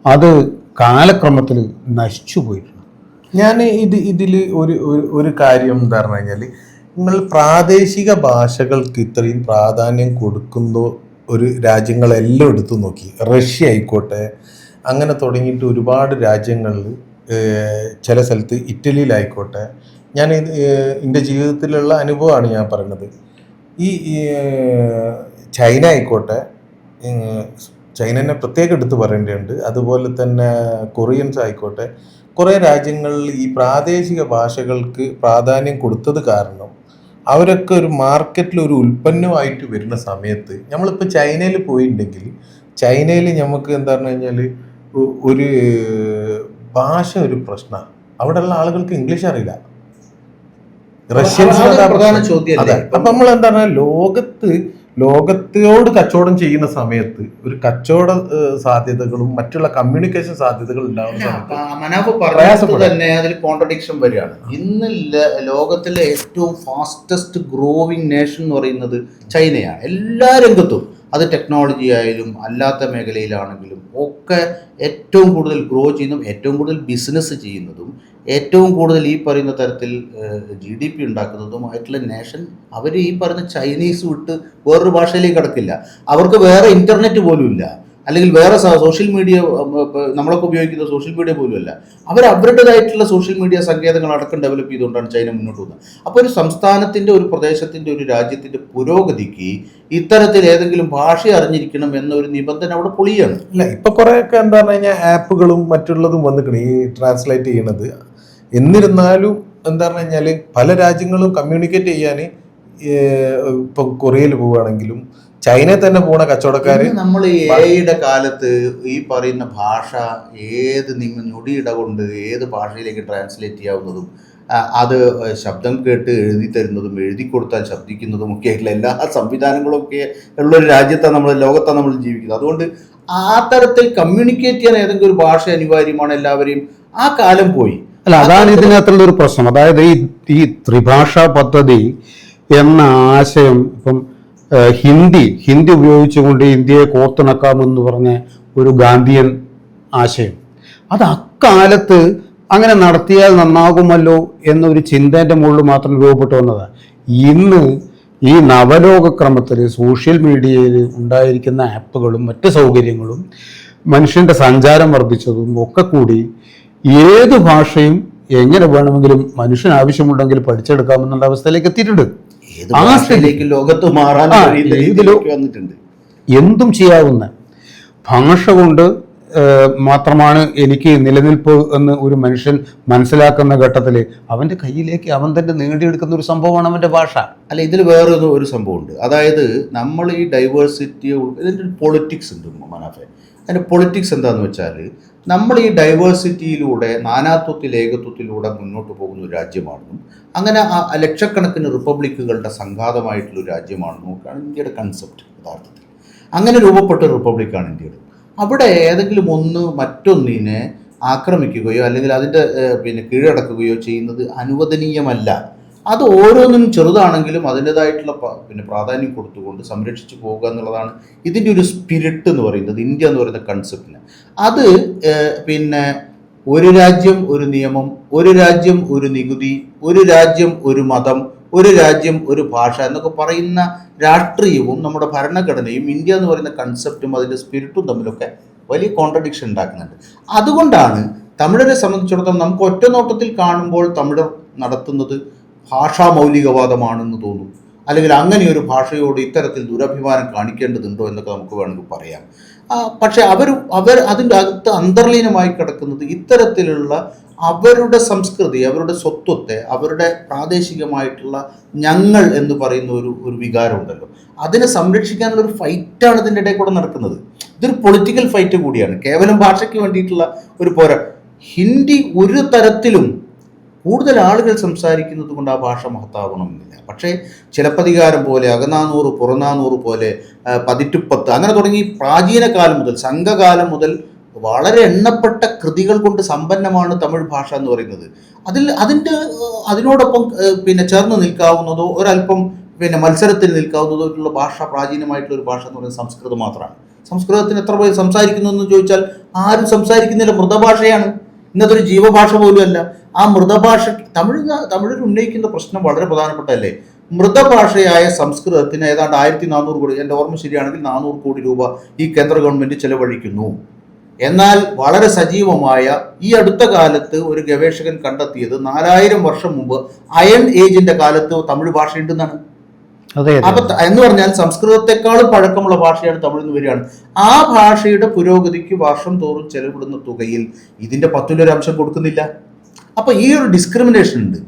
അത് കാലക്രമത്തിൽ നശിച്ചു പോയിട്ടുണ്ട്. ഞാൻ ഇത് ഇതിൽ ഒരു ഒരു- കാര്യം എന്താ പറഞ്ഞു കഴിഞ്ഞാൽ നിങ്ങൾ പ്രാദേശിക ഭാഷകൾക്ക് ഇത്രയും പ്രാധാന്യം കൊടുക്കുന്നോ ഒരു രാജ്യങ്ങളെല്ലാം എടുത്തു നോക്കി. റഷ്യ ആയിക്കോട്ടെ അങ്ങനെ തുടങ്ങിയിട്ട് ഒരുപാട് രാജ്യങ്ങളിൽ ചില സ്ഥലത്ത് ഇറ്റലിയിലായിക്കോട്ടെ. ഞാൻ എന്റെ ജീവിതത്തിലുള്ള അനുഭവമാണ് ഞാൻ പറയുന്നത്. ഈ ചൈന ആയിക്കോട്ടെ ചൈനനെ പ്രത്യേകം എടുത്ത് പറയേണ്ടതുണ്ട്. അതുപോലെ തന്നെ കൊറിയൻസ് ആയിക്കോട്ടെ കുറേ രാജ്യങ്ങളിൽ ഈ പ്രാദേശിക ഭാഷകൾക്ക് പ്രാധാന്യം കൊടുത്തത് കാരണം അവരൊക്കെ ഒരു മാർക്കറ്റിൽ ഒരു ഉൽപ്പന്നമായിട്ട് വരുന്ന സമയത്ത് നമ്മളിപ്പോൾ ചൈനയിൽ പോയിട്ടുണ്ടെങ്കിൽ ചൈനയിൽ നമുക്ക് എന്താ പറഞ്ഞു കഴിഞ്ഞാൽ ഒരു ഭാഷ ഒരു പ്രശ്നമാണ് അവിടെയുള്ള ആളുകൾക്ക് ഇംഗ്ലീഷ് അറിയില്ല. റഷ്യൻസ്? അപ്പൊ നമ്മൾ എന്താ പറഞ്ഞാൽ ലോകത്ത് ലോകത്തോട് കച്ചവടം ചെയ്യുന്ന സമയത്ത് ഒരു കച്ചവട സാധ്യതകളും മറ്റുള്ള കമ്മ്യൂണിക്കേഷൻ സാധ്യതകളും ഉണ്ടാവുന്ന തന്നെ അതിൽ കോൺട്രഡിക്ഷൻ വരികയാണ്. ഇന്ന് ലോകത്തിലെ ഏറ്റവും ഫാസ്റ്റസ്റ്റ് ഗ്രോവിംഗ് നേഷൻ എന്ന് പറയുന്നത് ചൈനയാണ്. എല്ലാ രംഗത്തും. അത് ടെക്നോളജി ആയാലും അല്ലാത്ത മേഖലയിലാണെങ്കിലും ഒക്കെ ഏറ്റവും കൂടുതൽ ഗ്രോ ചെയ്യുന്നതും ഏറ്റവും കൂടുതൽ ബിസിനസ് ചെയ്യുന്നതും ഏറ്റവും കൂടുതൽ ഈ പറയുന്ന തരത്തിൽ ജി ഡി പി ഉണ്ടാക്കുന്നതുമായിട്ടുള്ള നേഷൻ അവർ ഈ പറയുന്ന ചൈനീസ് വിട്ട് വേറൊരു ഭാഷയിലേക്ക് കിടക്കില്ല. അവർക്ക് വേറെ ഇന്റർനെറ്റ് പോലും ഇല്ല. അല്ലെങ്കിൽ വേറെ സോഷ്യൽ മീഡിയ നമ്മളൊക്കെ ഉപയോഗിക്കുന്ന സോഷ്യൽ മീഡിയ പോലും അല്ല അവർ അവരുടേതായിട്ടുള്ള സോഷ്യൽ മീഡിയ സങ്കേതങ്ങൾ അടക്കം ഡെവലപ്പ് ചെയ്തുകൊണ്ടാണ് ചൈന മുന്നോട്ട് പോകുന്നത്. അപ്പോൾ ഒരു സംസ്ഥാനത്തിന്റെ ഒരു പ്രദേശത്തിന്റെ ഒരു രാജ്യത്തിന്റെ പുരോഗതിക്ക് ഇത്തരത്തിൽ ഏതെങ്കിലും ഭാഷ അറിഞ്ഞിരിക്കണം എന്നൊരു നിബന്ധന അവിടെ പൊളിയാണ്. ഇല്ല ഇപ്പൊ കുറെയൊക്കെ എന്താ പറഞ്ഞു കഴിഞ്ഞാൽ ആപ്പുകളും മറ്റുള്ളതും വന്നിക്കണ് ഈ ട്രാൻസ്ലേറ്റ് ചെയ്യണത്. എന്നിരുന്നാലും എന്താ പറഞ്ഞു കഴിഞ്ഞാൽ പല രാജ്യങ്ങളും കമ്മ്യൂണിക്കേറ്റ് ചെയ്യാൻ ഇപ്പം കൊറിയയിൽ പോവുകയാണെങ്കിലും ചൈനയിൽ തന്നെ പോണ കച്ചവടക്കാര് നമ്മൾ ഏയുടെ കാലത്ത് ഈ പറയുന്ന ഭാഷ ഏത് നിങ്ങൾ ഞൊടിയിട കൊണ്ട് ഏത് ഭാഷയിലേക്ക് ട്രാൻസ്ലേറ്റ് ചെയ്യാവുന്നതും അത് ശബ്ദം കേട്ട് എഴുതി തരുന്നതും എഴുതി കൊടുത്താൽ ശബ്ദിക്കുന്നതും ഒക്കെ ആയിട്ടുള്ള എല്ലാ സംവിധാനങ്ങളും ഒക്കെ ഉള്ള ഒരു രാജ്യത്താണ് നമ്മൾ ലോകത്താണ് നമ്മൾ ജീവിക്കുന്നത്. അതുകൊണ്ട് ആ തരത്തിൽ കമ്മ്യൂണിക്കേറ്റ് ചെയ്യാൻ ഏതെങ്കിലും ഒരു ഭാഷ അനിവാര്യമാണ് എല്ലാവരെയും. ആ കാലം പോയി. അല്ല അതാണ് ഇതിനകത്തുള്ള ഒരു പ്രശ്നം. അതായത് ഈ ഈ ത്രിഭാഷാ പദ്ധതി എന്ന ആശയം ഇപ്പം ഹിന്ദി ഹിന്ദി ഉപയോഗിച്ചുകൊണ്ട് ഇന്ത്യയെ കോർത്തിണക്കാമെന്ന് പറഞ്ഞ ഒരു ഗാന്ധിയൻ ആശയം. അത് അക്കാലത്ത് അങ്ങനെ നടത്തിയാൽ നന്നാകുമല്ലോ എന്നൊരു ചിന്തേന്റെ മുകളിൽ മാത്രം രൂപപ്പെട്ടു വന്നതാണ് ഇന്ന് ഈ നവലോക ക്രമത്തിൽ സോഷ്യൽ മീഡിയയിൽ ഉണ്ടായിരിക്കുന്ന ആപ്പുകളും മറ്റ് സൗകര്യങ്ങളും മനുഷ്യന്റെ സഞ്ചാരം വർദ്ധിച്ചതും ഒക്കെ കൂടി ഏത് ഭാഷയും എങ്ങനെ വേണമെങ്കിലും മനുഷ്യന് ആവശ്യമുണ്ടെങ്കിൽ പഠിച്ചെടുക്കാമെന്നുള്ള അവസ്ഥയിലേക്ക് എത്തിയിട്ടുണ്ട്. ആ ലോകത്ത് മാറാൻ വന്നിട്ടുണ്ട്. എന്തും ചെയ്യാവുന്ന ഭാഷ കൊണ്ട് മാത്രമാണ് എനിക്ക് നിലനിൽപ്പ് എന്ന് ഒരു മനുഷ്യൻ മനസ്സിലാക്കുന്ന ഘട്ടത്തിൽ അവന്റെ കയ്യിലേക്ക് അവൻ തന്നെ നേടിയെടുക്കുന്ന ഒരു സംഭവമാണ് അവന്റെ ഭാഷ. അല്ല ഇതിൽ വേറെ ഒരു സംഭവമുണ്ട്. അതായത് നമ്മൾ ഈ ഡൈവേഴ്സിറ്റി ഇതിന്റെ പൊളിറ്റിക്സ് ഉണ്ട് മനാഫെ. അതിന്റെ പൊളിറ്റിക്സ് എന്താന്ന് വെച്ചാൽ നമ്മൾ ഈ ഡൈവേഴ്സിറ്റിയിലൂടെ നാനാത്വത്തിൽ ഏകത്വത്തിലൂടെ മുന്നോട്ട് പോകുന്ന ഒരു രാജ്യമാണെന്നും അങ്ങനെ ആ- ലക്ഷക്കണക്കിന് റിപ്പബ്ലിക്കുകളുടെ സംഘാതമായിട്ടുള്ള ഒരു രാജ്യമാണെന്നും ഇന്ത്യയുടെ കൺസെപ്റ്റ് യഥാർത്ഥത്തിൽ. അങ്ങനെ രൂപപ്പെട്ട റിപ്പബ്ലിക്കാണ് ഇന്ത്യയുടെ. അവിടെ ഏതെങ്കിലും ഒന്ന് മറ്റൊന്നിനെ ആക്രമിക്കുകയോ അല്ലെങ്കിൽ അതിന്റെ പിന്നെ കീഴടക്കുകയോ ചെയ്യുന്നത് അനുവദനീയമല്ല. അത് ഓരോന്നും ചെറുതാണെങ്കിലും അതിന്റെതായിട്ടുള്ള പിന്നെ പ്രാധാന്യം കൊടുത്തുകൊണ്ട് സംരക്ഷിച്ചു പോകുക എന്നുള്ളതാണ് ഇതിന്റെ ഒരു സ്പിരിറ്റ് എന്ന് പറയുന്നത് ഇന്ത്യ എന്ന് പറയുന്ന കൺസെപ്റ്റിന് അത് പിന്നെ ഒരു രാജ്യം ഒരു നിയമം ഒരു രാജ്യം ഒരു നികുതി ഒരു രാജ്യം ഒരു മതം ഒരു രാജ്യം ഒരു ഭാഷ എന്നൊക്കെ പറയുന്ന രാഷ്ട്രീയവും നമ്മുടെ ഭരണഘടനയും ഇന്ത്യ എന്ന് പറയുന്ന കൺസെപ്റ്റും അതിന്റെ സ്പിരിറ്റും തമ്മിലൊക്കെ വലിയ കോൺട്രഡിക്ഷൻ ഉണ്ടാക്കുന്നുണ്ട്. അതുകൊണ്ടാണ് തമിഴരെ സംബന്ധിച്ചിടത്തോളം നമുക്ക് ഒറ്റ നോട്ടത്തിൽ കാണുമ്പോൾ തമിഴർ നടത്തുന്നത് ഭാഷാ മൗലികവാദമാണെന്ന് തോന്നും. അല്ലെങ്കിൽ അങ്ങനെ ഒരു ഭാഷയോട് ഇത്തരത്തിൽ ദുരഭിമാനം കാണിക്കേണ്ടതുണ്ടോ എന്നൊക്കെ നമുക്ക് വേണമെങ്കിൽ പറയാം. പക്ഷെ അവർ അവർ അതിന്റെ അകത്ത് അന്തർലീനമായി കിടക്കുന്നത് ഇത്തരത്തിലുള്ള അവരുടെ സംസ്കൃതി അവരുടെ സ്വത്വത്തെ അവരുടെ പ്രാദേശികമായിട്ടുള്ള ഞങ്ങൾ എന്ന് പറയുന്ന ഒരു ഒരു വികാരമുണ്ടല്ലോ. അതിനെ സംരക്ഷിക്കാനുള്ള ഒരു ഫൈറ്റാണ് ഇതിന്റെ ഇടയിൽ കൂടെ നടക്കുന്നത്. ഇതൊരു പൊളിറ്റിക്കൽ ഫൈറ്റ് കൂടിയാണ്. കേവലം ഭാഷയ്ക്ക് വേണ്ടിയിട്ടുള്ള ഒരു പോരാ. ഹിന്ദി ഒരു തരത്തിലും കൂടുതൽ ആളുകൾ സംസാരിക്കുന്നത് കൊണ്ട് ആ ഭാഷ മഹത്താവണമെന്നില്ല. പക്ഷേ ചിലപ്പതികാരം പോലെ അകനാനൂറ് പുറനാനൂറ് പോലെ പതിറ്റുപ്പത്ത് അങ്ങനെ തുടങ്ങി പ്രാചീന കാലം മുതൽ സംഘകാലം മുതൽ വളരെ എണ്ണപ്പെട്ട കൃതികൾ കൊണ്ട് സമ്പന്നമാണ് തമിഴ് ഭാഷ എന്ന് പറയുന്നത്. അതിൽ അതിന്റെ അതിനോടൊപ്പം പിന്നെ ചേർന്ന് നിൽക്കാവുന്നതോ ഒരല്പം പിന്നെ മത്സരത്തിൽ നിൽക്കാവുന്നതോ ആയിട്ടുള്ള ഭാഷ പ്രാചീനമായിട്ടുള്ള ഒരു ഭാഷ എന്ന് പറയുന്നത് സംസ്കൃതം മാത്രമാണ്. സംസ്കൃതത്തിന് എത്ര പേര് സംസാരിക്കുന്നു എന്ന് ചോദിച്ചാൽ ആരും സംസാരിക്കുന്നില്ല മൃതഭാഷയാണ്. ഇന്നത്തെ ഒരു ജീവഭാഷ പോലുമല്ല. ആ മൃതഭാഷ തമിഴ് തമിഴിൽ ഉന്നയിക്കുന്ന പ്രശ്നം വളരെ പ്രധാനപ്പെട്ടതല്ലേ? മൃതഭാഷയായ സംസ്കൃതത്തിന് ഏതാണ്ട് ആയിരത്തി നാനൂറ് കോടി എന്റെ ഓർമ്മ ശരിയാണെങ്കിൽ നാനൂറ് കോടി രൂപ ഈ കേന്ദ്ര ഗവൺമെന്റ് ചെലവഴിക്കുന്നു. എന്നാൽ വളരെ സജീവമായ ഈ അടുത്ത കാലത്ത് ഒരു ഗവേഷകൻ കണ്ടെത്തിയത് നാലായിരം വർഷം മുമ്പ് അയൺ ഏജിന്റെ കാലത്ത് തമിഴ് ഭാഷയുണ്ടെന്നാണ്. അതെ അപ്പൊ എന്ന് പറഞ്ഞാൽ സംസ്കൃതത്തെക്കാളും പഴക്കമുള്ള ഭാഷയാണ് തമിഴ് എന്ന് വരികയാണ്. ആ ഭാഷയുടെ പുരോഗതിക്ക് വർഷം തോറും ചെലവിടുന്ന തുകയിൽ ഇതിന്റെ പത്തിലൊരു അംശം കൊടുക്കുന്നില്ല. അപ്പൊ ഈ ഒരു ഡിസ്ക്രിമിനേഷൻ ഉണ്ട്.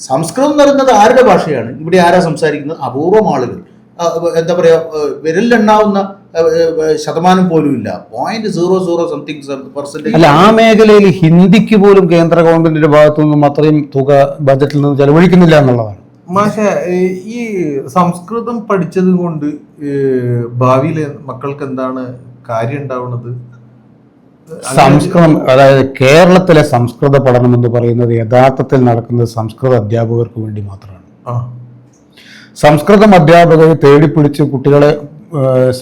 സംസ്കൃതം എന്ന് പറയുന്നത് ആരുടെ ഭാഷയാണ്? ഇവിടെ ആരാ സംസാരിക്കുന്നത്? അപൂർവം ആളുകൾ. എന്താ പറയാ വിരലിലെണ്ണാവുന്ന ശതമാനം പോലും ഇല്ല. പോയിന്റ് സീറോ സീറോ സംതിങ് അല്ല ആ മേഖലയിൽ ഹിന്ദിക്ക് പോലും കേന്ദ്ര ഗവൺമെന്റിന്റെ ഭാഗത്തു നിന്നും അത്രയും തുക ബജറ്റിൽ നിന്ന് ചെലവഴിക്കുന്നില്ല എന്നുള്ളതാണ്. മാഷ ഈ സംസ്കൃതം പഠിച്ചത് കൊണ്ട് ഭാവിയിലെ മക്കൾക്ക് എന്താണ് കാര്യം ഉണ്ടാവുന്നത്? സംസ്കൃതം അതായത് കേരളത്തിലെ സംസ്കൃത പഠനം എന്ന് പറയുന്നത് യഥാർത്ഥത്തിൽ നടക്കുന്നത് സംസ്കൃത അധ്യാപകർക്ക് വേണ്ടി മാത്രമാണ്. സംസ്കൃതം അധ്യാപകരെ തേടിപ്പിടിച്ച് കുട്ടികളെ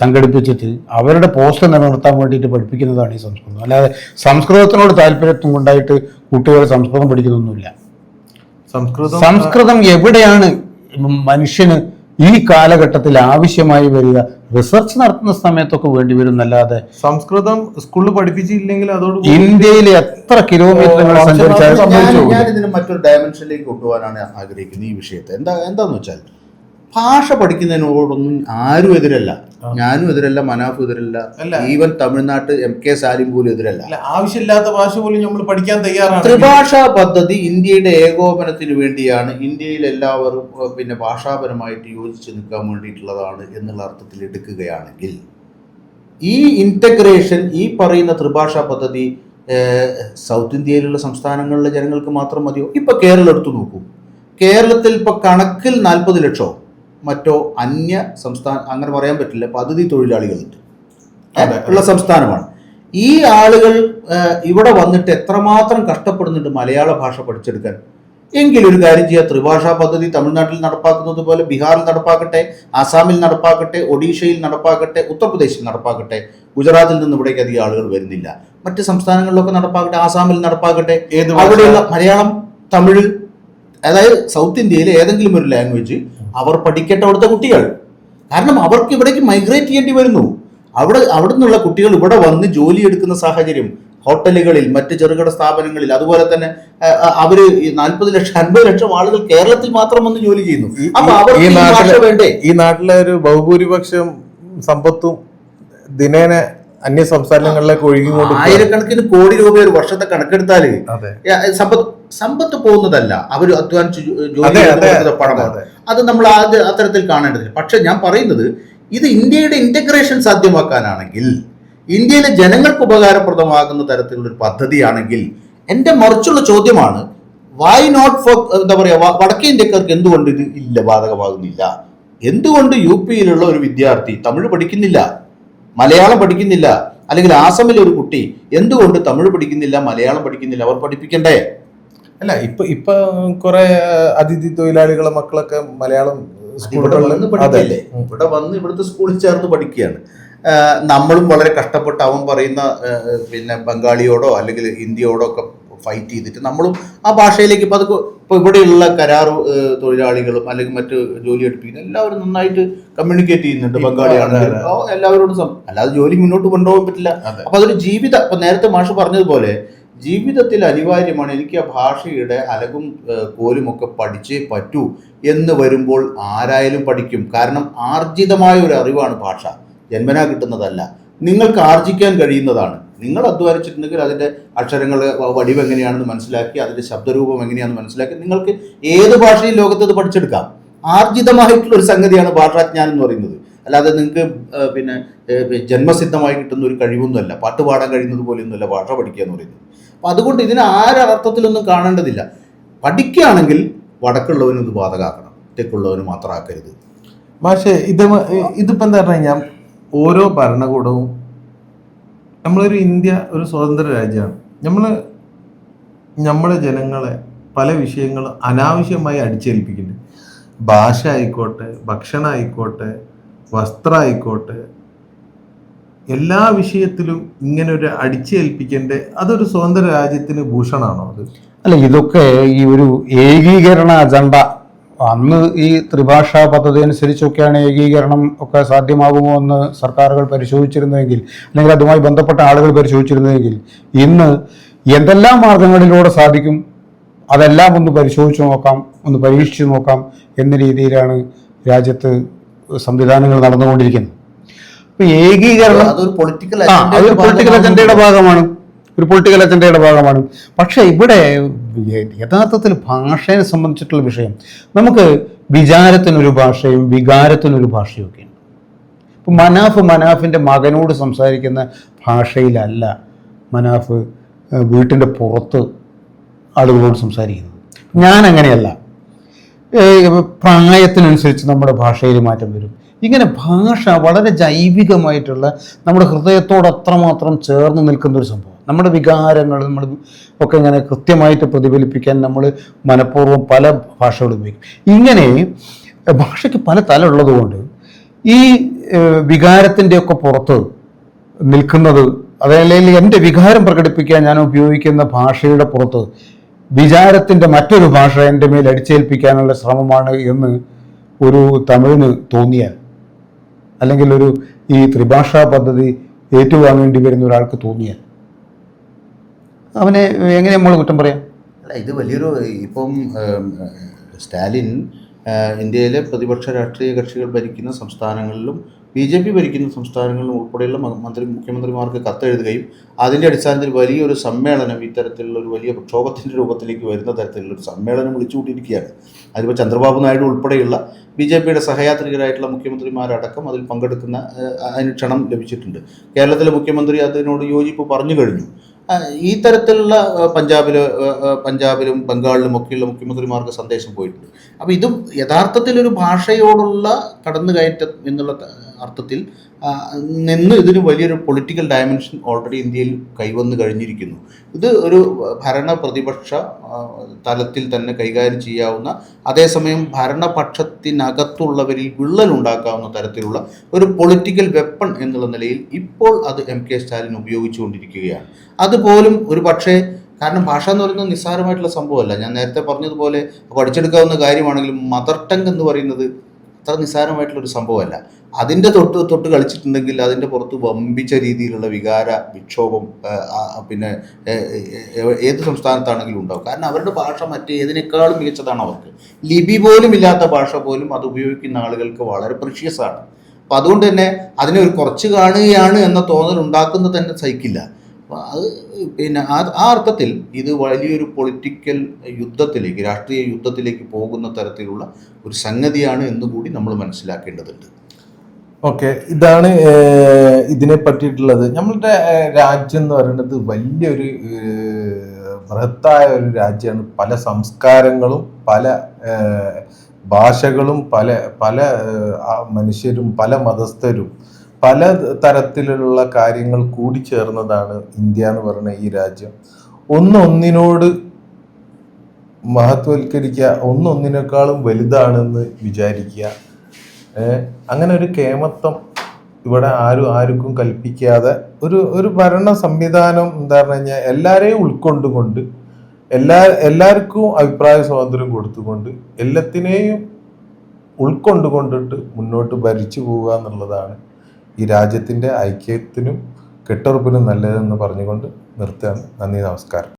സംഘടിപ്പിച്ചിട്ട് അവരുടെ പോസ്റ്റ് നിലനിർത്താൻ വേണ്ടിയിട്ട് പഠിപ്പിക്കുന്നതാണ് ഈ സംസ്കൃതം. അല്ലാതെ സംസ്കൃതത്തിനോട് താല്പര്യത്വം കൊണ്ടായിട്ട് കുട്ടികൾ സംസ്കൃതം പഠിക്കുന്നൊന്നുമില്ല. സംസ്കൃതം സംസ്കൃതം എവിടെയാണ് മനുഷ്യന് ഈ കാലഘട്ടത്തിൽ ആവശ്യമായി വരിക റിസർച്ച് നടത്തുന്ന സമയത്തൊക്കെ വേണ്ടി വരും എന്നല്ലാതെ സംസ്കൃതം സ്കൂളിൽ പഠിപ്പിച്ചില്ലെങ്കിൽ അതോട് ഇന്ത്യയിൽ എത്ര കിലോമീറ്ററുകൾ സഞ്ചരിച്ചാലും. മറ്റൊരു ഡയമെൻഷനിലേക്ക് കൊണ്ടുപോകാനാണ് ആഗ്രഹിക്കുന്നത് ഈ വിഷയത്തെ എന്താ എന്താന്ന് വെച്ചാൽ ഭാഷ പഠിക്കുന്നതിനോടൊന്നും ആരും എതിരല്ല. ഞാനും എതിരല്ല മനാഫ് എതിരല്ല. ഈവൻ തമിഴ്നാട്ട് എം കെ സാലിം പോലും എതിരല്ല. ആവശ്യമില്ലാത്ത ഭാഷ പോലും നമ്മൾ പഠിക്കാൻ തയ്യാറാണ്. ത്രിഭാഷാ പദ്ധതി ഇന്ത്യയുടെ ഏകോപനത്തിന് വേണ്ടിയാണ് ഇന്ത്യയിൽ എല്ലാവരും പിന്നെ ഭാഷാപരമായിട്ട് യോജിച്ച് നിൽക്കാൻ വേണ്ടിയിട്ടുള്ളതാണ് എന്നുള്ള അർത്ഥത്തിൽ എടുക്കുകയാണെങ്കിൽ ഈ ഇന്റഗ്രേഷൻ ഈ പറയുന്ന ത്രിഭാഷാ പദ്ധതി സൗത്ത് ഇന്ത്യയിലുള്ള സംസ്ഥാനങ്ങളിലെ ജനങ്ങൾക്ക് മാത്രം മതിയോ? ഇപ്പൊ കേരളം എടുത്തു നോക്കൂ. കേരളത്തിൽ ഇപ്പൊ കണക്കിൽ നാൽപ്പത് ലക്ഷമോ മറ്റോ അന്യ സംസ്ഥാന അങ്ങനെ പറയാൻ പറ്റില്ല പദ്ധതി തൊഴിലാളികളുണ്ട്. ഉള്ള സംസ്ഥാനമാണ്. ഈ ആളുകൾ ഇവിടെ വന്നിട്ട് എത്രമാത്രം കഷ്ടപ്പെടുന്നുണ്ട് മലയാള ഭാഷ പഠിച്ചെടുക്കാൻ? എങ്കിലും ഒരു കാര്യം ചെയ്യുക ത്രിഭാഷാ പദ്ധതി തമിഴ്നാട്ടിൽ നടപ്പാക്കുന്നത് പോലെ ബീഹാറിൽ നടപ്പാക്കട്ടെ ആസാമിൽ നടപ്പാക്കട്ടെ ഒഡീഷയിൽ നടപ്പാക്കട്ടെ ഉത്തർപ്രദേശിൽ നടപ്പാക്കട്ടെ. ഗുജറാത്തിൽ നിന്ന് ഇവിടേക്ക് അധികം ആളുകൾ വരുന്നില്ല. മറ്റ് സംസ്ഥാനങ്ങളിലൊക്കെ നടപ്പാക്കട്ടെ ആസാമിൽ നടപ്പാക്കട്ടെ? അവിടെയുള്ള മലയാളം തമിഴ് അതായത് സൗത്ത് ഇന്ത്യയിലെ ഏതെങ്കിലും ഒരു ലാംഗ്വേജ് അവർ പഠിക്കട്ടെ അവിടുത്തെ കുട്ടികൾ. കാരണം അവർക്ക് ഇവിടേക്ക് മൈഗ്രേറ്റ് ചെയ്യേണ്ടി വരുന്നു. അവിടെ അവിടെ നിന്നുള്ള കുട്ടികൾ ഇവിടെ വന്ന് ജോലി എടുക്കുന്ന സാഹചര്യം ഹോട്ടലുകളിൽ മറ്റ് ചെറുകിട സ്ഥാപനങ്ങളിൽ അതുപോലെ തന്നെ ഈ നാൽപ്പത് ലക്ഷം അൻപത് ലക്ഷം ആളുകൾ കേരളത്തിൽ മാത്രം വന്ന് ജോലി ചെയ്യുന്നു. അപ്പൊ വേണ്ടേ? ഈ നാട്ടിലെ ഒരു ബഹുഭൂരിപക്ഷം സമ്പത്തും ദിനേന അന്യ സംസ്ഥാനങ്ങളിലേക്ക് ഒഴുകിക്കൊണ്ട് ആയിരക്കണക്കിന് കോടി രൂപ ഒരു വർഷത്തെ കണക്കെടുത്താൽ സമ്പത്ത് സമ്പത്ത് പോകുന്നതല്ല. അവർ അധ്വാനിച്ച് ജോലി പണമാണ് അത്. നമ്മൾ ആദ്യ അത്തരത്തിൽ കാണേണ്ടതില്ല. പക്ഷെ ഞാൻ പറയുന്നത് ഇത് ഇന്ത്യയുടെ ഇന്റഗ്രേഷൻ സാധ്യമാക്കാനാണെങ്കിൽ ഇന്ത്യയിലെ ജനങ്ങൾക്ക് ഉപകാരപ്രദമാകുന്ന തരത്തിലുള്ള ഒരു പദ്ധതിയാണെങ്കിൽ എന്റെ മറിച്ചുള്ള ചോദ്യമാണ് വൈ നോട്ട് ഫോർ എന്താ പറയുക വടക്കേ ഇന്ത്യക്കാർക്ക് എന്തുകൊണ്ട് ഇത് ഇല്ല ബാധകമാകുന്നില്ല? എന്തുകൊണ്ട് യു പിയിലുള്ള ഒരു വിദ്യാർത്ഥി തമിഴ് പഠിക്കുന്നില്ല? മലയാളം പഠിക്കുന്നില്ല. അല്ലെങ്കിൽ ആസമിലെ ഒരു കുട്ടി എന്തുകൊണ്ട് തമിഴ് പഠിക്കുന്നില്ല മലയാളം പഠിക്കുന്നില്ല? അവർ പഠിപ്പിക്കണ്ടേ? അല്ല ഇപ്പൊ ഇപ്പൊ കുറെ അതിഥി തൊഴിലാളികളെ മക്കളൊക്കെ മലയാളം ഇവിടെ വന്ന് പഠിക്കല്ലേ ഇവിടെ വന്ന് ഇവിടുത്തെ സ്കൂളിൽ ചേർന്ന് പഠിക്കുകയാണ്. നമ്മളും വളരെ കഷ്ടപ്പെട്ട് അവൻ പറയുന്ന പിന്നെ ബംഗാളിയോടോ അല്ലെങ്കിൽ ഹിന്ദിയോടോ ഒക്കെ ഫൈറ്റ് ചെയ്തിട്ട് നമ്മളും ആ ഭാഷയിലേക്ക് ഇപ്പം അത് ഇപ്പോൾ ഇവിടെയുള്ള കരാർ തൊഴിലാളികളും അല്ലെങ്കിൽ മറ്റ് ജോലി എടുപ്പിക്കുന്ന എല്ലാവരും നന്നായിട്ട് കമ്മ്യൂണിക്കേറ്റ് ചെയ്യുന്നുണ്ട്. ബംഗാളിയാണ് എല്ലാവരോടും അല്ലാതെ ജോലി മുന്നോട്ട് കൊണ്ടുപോകാൻ പറ്റില്ല. അപ്പോൾ അതൊരു ജീവിത ഇപ്പം നേരത്തെ മാഷ് പറഞ്ഞതുപോലെ ജീവിതത്തിൽ അനിവാര്യമാണ് എനിക്ക് ആ ഭാഷയുടെ അലകും കോലുമൊക്കെ പഠിച്ചേ പറ്റൂ എന്ന് വരുമ്പോൾ ആരായാലും പഠിക്കും. കാരണം ആർജിതമായ ഒരു അറിവാണ് ഭാഷ. ജന്മനാ കിട്ടുന്നതല്ല. നിങ്ങൾക്ക് ആർജിക്കാൻ കഴിയുന്നതാണ്. നിങ്ങൾ അധ്വാനിച്ചിട്ടുണ്ടെങ്കിൽ അതിന്റെ അക്ഷരങ്ങൾ വടിവ് എങ്ങനെയാണെന്ന് മനസ്സിലാക്കി അതിന്റെ ശബ്ദരൂപം എങ്ങനെയാണെന്ന് മനസ്സിലാക്കി നിങ്ങൾക്ക് ഏത് ഭാഷയും ലോകത്ത് ഇത് പഠിച്ചെടുക്കാം. ആർജിതമായിട്ടുള്ള ഒരു സംഗതിയാണ് ഭാഷാജ്ഞാനം എന്ന് പറയുന്നത്. അല്ലാതെ നിങ്ങൾക്ക് പിന്നെ ജന്മസിദ്ധമായി കിട്ടുന്ന ഒരു കഴിവൊന്നുമല്ല. പാട്ട് പാടാൻ കഴിയുന്നത് പോലെയൊന്നുമല്ല ഭാഷ പഠിക്കുക എന്ന് പറയുന്നത്. അപ്പം അതുകൊണ്ട് ഇതിനെ ആരർത്ഥത്തിലൊന്നും കാണേണ്ടതില്ല. പഠിക്കുകയാണെങ്കിൽ വടക്കുള്ളവനും ഇത് ബാധകാക്കണം തെക്കുള്ളവന് മാത്രമാക്കരുത്. പക്ഷേ ഇത് ഇതിപ്പോൾ ഇതിപ്പോ എന്താ പറഞ്ഞു കഴിഞ്ഞാൽ ഓരോ ഭരണകൂടവും നമ്മളൊരു ഇന്ത്യ ഒരു സ്വതന്ത്ര രാജ്യമാണ്. നമ്മൾ നമ്മുടെ ജനങ്ങളെ പല വിഷയങ്ങളും അനാവശ്യമായി അടിച്ചേൽപ്പിക്കുന്നു ഭാഷ ആയിക്കോട്ടെ ഭക്ഷണം ആയിക്കോട്ടെ വസ്ത്രം ആയിക്കോട്ടെ എല്ലാ വിഷയത്തിലും ഇങ്ങനെ ഒരു അടിച്ചേൽപ്പിക്കേണ്ട അതൊരു സ്വതന്ത്ര രാജ്യത്തിന് ഭൂഷണമാണോ അത്? അല്ല ഇതൊക്കെ ഈ ഒരു ഏകീകരണ അജണ്ട അന്ന് ഈ ത്രിഭാഷാ പദ്ധതി അനുസരിച്ചൊക്കെയാണ് ഏകീകരണം ഒക്കെ സാധ്യമാകുമോ എന്ന് സർക്കാരുകൾ പരിശോധിച്ചിരുന്നതെങ്കിൽ അല്ലെങ്കിൽ അതുമായി ബന്ധപ്പെട്ട ആളുകൾ പരിശോധിച്ചിരുന്നതെങ്കിൽ ഇന്ന് എന്തെല്ലാം മാർഗങ്ങളിലൂടെ സാധിക്കും അതെല്ലാം ഒന്ന് പരിശോധിച്ച് നോക്കാം ഒന്ന് പരീക്ഷിച്ച് നോക്കാം എന്ന രീതിയിലാണ് രാജ്യത്ത് സംവിധാനങ്ങൾ നടന്നുകൊണ്ടിരിക്കുന്നത്. ഏകീകരണം അതൊരു പൊളിറ്റിക്കൽ അജണ്ടയുടെ ഭാഗമാണ്. ഒരു പൊളിറ്റിക്കൽ അജണ്ടയുടെ ഭാഗമാണ്. പക്ഷേ ഇവിടെ യഥാർത്ഥത്തിൽ ഭാഷയെ സംബന്ധിച്ചിട്ടുള്ള വിഷയം. നമുക്ക് വിചാരത്തിനൊരു ഭാഷയും വികാരത്തിനൊരു ഭാഷയും ഒക്കെ ഉണ്ട് ഇപ്പം മനാഫ് മനാഫിന്റെ മകനോട് സംസാരിക്കുന്ന ഭാഷയിലല്ല മനാഫ് വീട്ടിന്റെ പുറത്ത് ആളുകളോട് സംസാരിക്കുന്നത്. ഞാൻ അങ്ങനെയല്ല. പ്രായത്തിനനുസരിച്ച് നമ്മുടെ ഭാഷയിൽ മാറ്റം വരും. ഇങ്ങനെ ഭാഷ വളരെ ജൈവികമായിട്ടുള്ള നമ്മുടെ ഹൃദയത്തോട് അത്രമാത്രം ചേർന്ന് നിൽക്കുന്ന ഒരു സംഭവം. നമ്മുടെ വികാരങ്ങൾ നമ്മൾ ഒക്കെ ഇങ്ങനെ കൃത്യമായിട്ട് പ്രതിഫലിപ്പിക്കാൻ നമ്മൾ മനഃപൂർവം പല ഭാഷകൾ ഉപയോഗിക്കും. ഇങ്ങനെ ഭാഷയ്ക്ക് പല തല ഉള്ളതുകൊണ്ട് ഈ വികാരത്തിന്റെയൊക്കെ പുറത്ത് നിൽക്കുന്നത് അതല്ലെങ്കിൽ എന്റെ വികാരം പ്രകടിപ്പിക്കാൻ ഞാൻ ഉപയോഗിക്കുന്ന ഭാഷയുടെ പുറത്ത് വിചാരത്തിന്റെ മറ്റൊരു ഭാഷ എന്റെ മേൽ അടിച്ചേൽപ്പിക്കാനുള്ള ശ്രമമാണ് എന്ന് ഒരു തമിഴിന് തോന്നിയാൽ അല്ലെങ്കിൽ ഒരു ഈ ത്രിഭാഷാ പദ്ധതി ഏറ്റുവാങ്ങേണ്ടി വരുന്ന ഒരാൾക്ക് തോന്നിയാൽ അവനെ എങ്ങനെ നമ്മൾ കുറ്റം പറയാം? ഇത് വലിയൊരു ഇപ്പം സ്റ്റാലിൻ ഇന്ത്യയിലെ പ്രതിപക്ഷ രാഷ്ട്രീയ കക്ഷികൾ ഭരിക്കുന്ന സംസ്ഥാനങ്ങളിലും ബി ജെ പി ഭരിക്കുന്ന സംസ്ഥാനങ്ങളിലും ഉൾപ്പെടെയുള്ള മന്ത്രി മുഖ്യമന്ത്രിമാർക്ക് കത്തെഴുതുകയും അതിന്റെ അടിസ്ഥാനത്തിൽ വലിയൊരു സമ്മേളനം ഇത്തരത്തിലുള്ള ഒരു വലിയ പ്രക്ഷോഭത്തിന്റെ രൂപത്തിലേക്ക് വരുന്ന തരത്തിലുള്ള ഒരു സമ്മേളനം വിളിച്ചുകൂട്ടിയിരിക്കുകയാണ് അതിപ്പോൾ ചന്ദ്രബാബു നായിഡു ഉൾപ്പെടെയുള്ള ബി ജെ പിയുടെ സഹയാത്രികരായിട്ടുള്ള മുഖ്യമന്ത്രിമാരടക്കം അതിൽ പങ്കെടുക്കുന്ന അതിന് ക്ഷണം ലഭിച്ചിട്ടുണ്ട്. കേരളത്തിലെ മുഖ്യമന്ത്രി അതിനോട് യോജിപ്പ് പറഞ്ഞു കഴിഞ്ഞു. ഈ തരത്തിലുള്ള പഞ്ചാബിൽ പഞ്ചാബിൽ ബംഗാളിലും ഒക്കെയുള്ള മുഖ്യമന്ത്രിമാർക്ക് സന്ദേശം പോയിട്ടുണ്ട്. അപ്പോൾ ഇതും യഥാർത്ഥത്തിൽ ഒരു ഭാഷയോടുള്ള കടന്നുകയറ്റം എന്നുള്ള അർത്ഥത്തിൽ നിന്ന് ഇതിന് വലിയൊരു പൊളിറ്റിക്കൽ ഡയമെൻഷൻ ഓൾറെഡി ഇന്ത്യയിൽ കൈവന്നു കഴിഞ്ഞിരിക്കുന്നു. ഇത് ഒരു ഭരണ പ്രതിപക്ഷ തലത്തിൽ തന്നെ കൈകാര്യം ചെയ്യാവുന്ന അതേസമയം ഭരണപക്ഷത്തിനകത്തുള്ളവരിൽ വിള്ളലുണ്ടാക്കാവുന്ന തരത്തിലുള്ള ഒരു പൊളിറ്റിക്കൽ വെപ്പൺ എന്നുള്ള നിലയിൽ ഇപ്പോൾ അത് എം കെ സ്റ്റാലിൻ ഉപയോഗിച്ചുകൊണ്ടിരിക്കുകയാണ്. അതുപോലും ഒരു പക്ഷേ കാരണം ഭാഷ എന്ന് പറയുന്നത് നിസ്സാരമായിട്ടുള്ള സംഭവമല്ല. ഞാൻ നേരത്തെ പറഞ്ഞതുപോലെ പഠിച്ചെടുക്കാവുന്ന കാര്യമാണെങ്കിലും മദർ ടങ് എന്ന് പറയുന്നത് അത്ര നിസ്സാരമായിട്ടുള്ള ഒരു സംഭവമല്ല. അതിന്റെ തൊട്ട് തൊട്ട് കളിച്ചിട്ടുണ്ടെങ്കിൽ അതിന്റെ പുറത്ത് വമ്പിച്ച രീതിയിലുള്ള വികാര വിക്ഷോഭം പിന്നെ ഏത് സംസ്ഥാനത്താണെങ്കിലും ഉണ്ടാവും. കാരണം അവരുടെ ഭാഷ മറ്റേതിനേക്കാളും മികച്ചതാണ് അവർക്ക്. ലിപി പോലും ഇല്ലാത്ത ഭാഷ പോലും അത് ഉപയോഗിക്കുന്ന ആളുകൾക്ക് വളരെ പ്രഷ്യസ് ആണ്. അപ്പം അതുകൊണ്ട് തന്നെ അതിനെ ഒരു കുറച്ച് കാണുകയാണ് എന്ന തോന്നൽ ഉണ്ടാക്കുന്നത് തന്നെ സഹിക്കില്ല അത് പിന്നെ ആ ആ അർത്ഥത്തിൽ ഇത് വലിയൊരു പൊളിറ്റിക്കൽ യുദ്ധത്തിലേക്ക് രാഷ്ട്രീയ യുദ്ധത്തിലേക്ക് പോകുന്ന തരത്തിലുള്ള ഒരു സംഗതിയാണ് എന്നുകൂടി നമ്മൾ മനസ്സിലാക്കേണ്ടതുണ്ട്. ഓക്കെ ഇതാണ് ഇതിനെ പറ്റിയിട്ടുള്ളത്. നമ്മളുടെ രാജ്യം എന്ന് പറയുന്നത് വലിയൊരു ബൃഹത്തായ ഒരു രാജ്യമാണ്. പല സംസ്കാരങ്ങളും പല ഭാഷകളും പല പല മനുഷ്യരും പല മതസ്ഥരും പല തരത്തിലുള്ള കാര്യങ്ങൾ കൂടി ചേർന്നതാണ് ഇന്ത്യ എന്ന് പറയുന്ന ഈ രാജ്യം. ഒന്ന് ഒന്നിനോട് മഹത്വവൽക്കരിക്കുക ഒന്നൊന്നിനേക്കാളും വലുതാണെന്ന് വിചാരിക്കുക. അങ്ങനെ ഒരു കേമത്വം ഇവിടെ ആരും ആർക്കും കൽപ്പിക്കാതെ ഒരു ഒരു ഭരണ സംവിധാനം എന്താ പറഞ്ഞു കഴിഞ്ഞാൽ എല്ലാവരെയും ഉൾക്കൊണ്ടുകൊണ്ട് എല്ലാ എല്ലാവർക്കും അഭിപ്രായ സ്വാതന്ത്ര്യം കൊടുത്തുകൊണ്ട് എല്ലാത്തിനെയും ഉൾക്കൊണ്ടുകൊണ്ടിട്ട് മുന്നോട്ട് ഭരിച്ചു പോവുക എന്നുള്ളതാണ് ഈ രാജ്യത്തിന്റെ ഐക്യത്തിനും കെട്ടുറപ്പിനും നല്ലതെന്ന് പറഞ്ഞുകൊണ്ട് നിർത്തുകയാണ്. നന്ദി നമസ്കാരം.